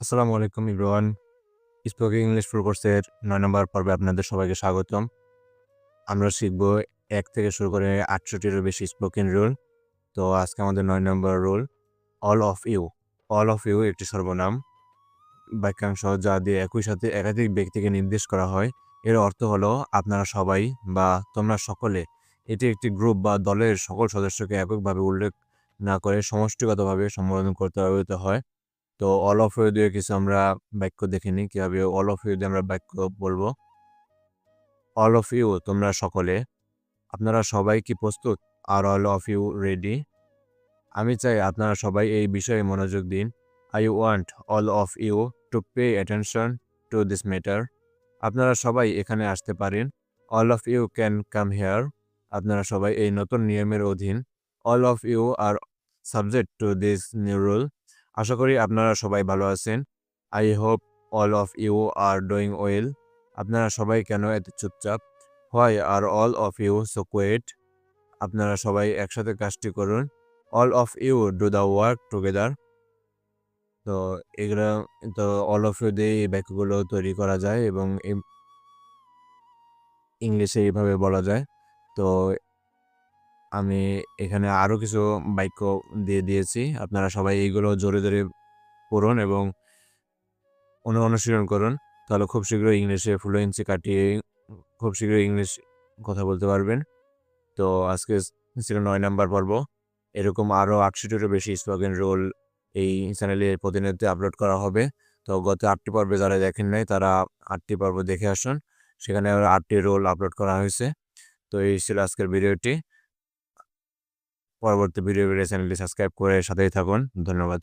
আসসালামু আলাইকুম Ibran স্পোকিং English pro কোর্সের নয় নম্বর পর্বে আপনাদের সবাইকে স্বাগতম। আমরা শিখব এক থেকে শুরু করে আটষট্টিরও বেশি স্পোকেন রুল। তো আজকে আমাদের নয় নম্বর rule all of you all of you একটি সর্বনাম। বাক্যাংশ যা দিয়ে একই সাথে একাধিক ব্যক্তিকে নির্দেশ করা হয়। এর অর্থ হলো আপনারা সবাই বা তোমরা সকলে এটি একটি গ্রুপ বা দলের সকল সদস্যকে এককভাবে উল্লেখ না করে সমষ্টিগতভাবে সম্বোধন করতে ব্যবহৃত হয়। তো অল অফ ইউ দিয়ে কিছু আমরা বাক্য দেখিনি কীভাবে অল অফ ইউ দিয়ে আমরা বাক্য বলব? অল অফ ইউ তোমরা সকলে, আপনারা সবাই কি প্রস্তুত? Are all of you ready আমি চাই আপনারা সবাই এই বিষয়ে মনোযোগ দিন। I want all of you to pay attention to this matter আপনারা সবাই এখানে আসতে পারেন। All of you can come here আপনারা সবাই এই নতুন নিয়মের অধীন। All of you are subject to this new rule আশা করি আপনারা সবাই ভালো আছেন। I hope all of you are doing well আপনারা সবাই কেন এত চুপচাপ? Why are all of you so quiet আপনারা সবাই একসাথে কাজটি করুন। All of you do the work together তো এগুলো, তো অল অফ ইউ দিয়ে এই বাক্যগুলো তৈরি করা যায় এবং ইংলিশে এইভাবে বলা যায়। তো আমি এখানে আরও কিছু বাক্য দিয়ে দিয়েছি। আপনারা সবাই এইগুলো জোরে জোরে পড়ুন এবং অনু অনুশীলন করুন। তাহলে খুব শীঘ্র ইংলিশে ফ্লুয়েন্সি কাটিয়ে খুব শীঘ্রই ইংলিশ কথা বলতে পারবেন। তো আজকে ছিল নয় নাম্বার পর্ব। এরকম আরও আটষট্টিরও বেশি স্পোকেন রোল এই চ্যানেলে প্রতিনিয়ত আপলোড করা হবে। তো গত আটটি পর্বে যারা দেখেন নাই, তারা আটটি পর্ব দেখে আসুন। সেখানে আটটি রোল আপলোড করা হয়েছে। তো এই ছিল আজকের ভিডিওটি পরবর্তী ভিডিও চ্যানেলটি সাবস্ক্রাইব করে সাথেই থাকুন। ধন্যবাদ।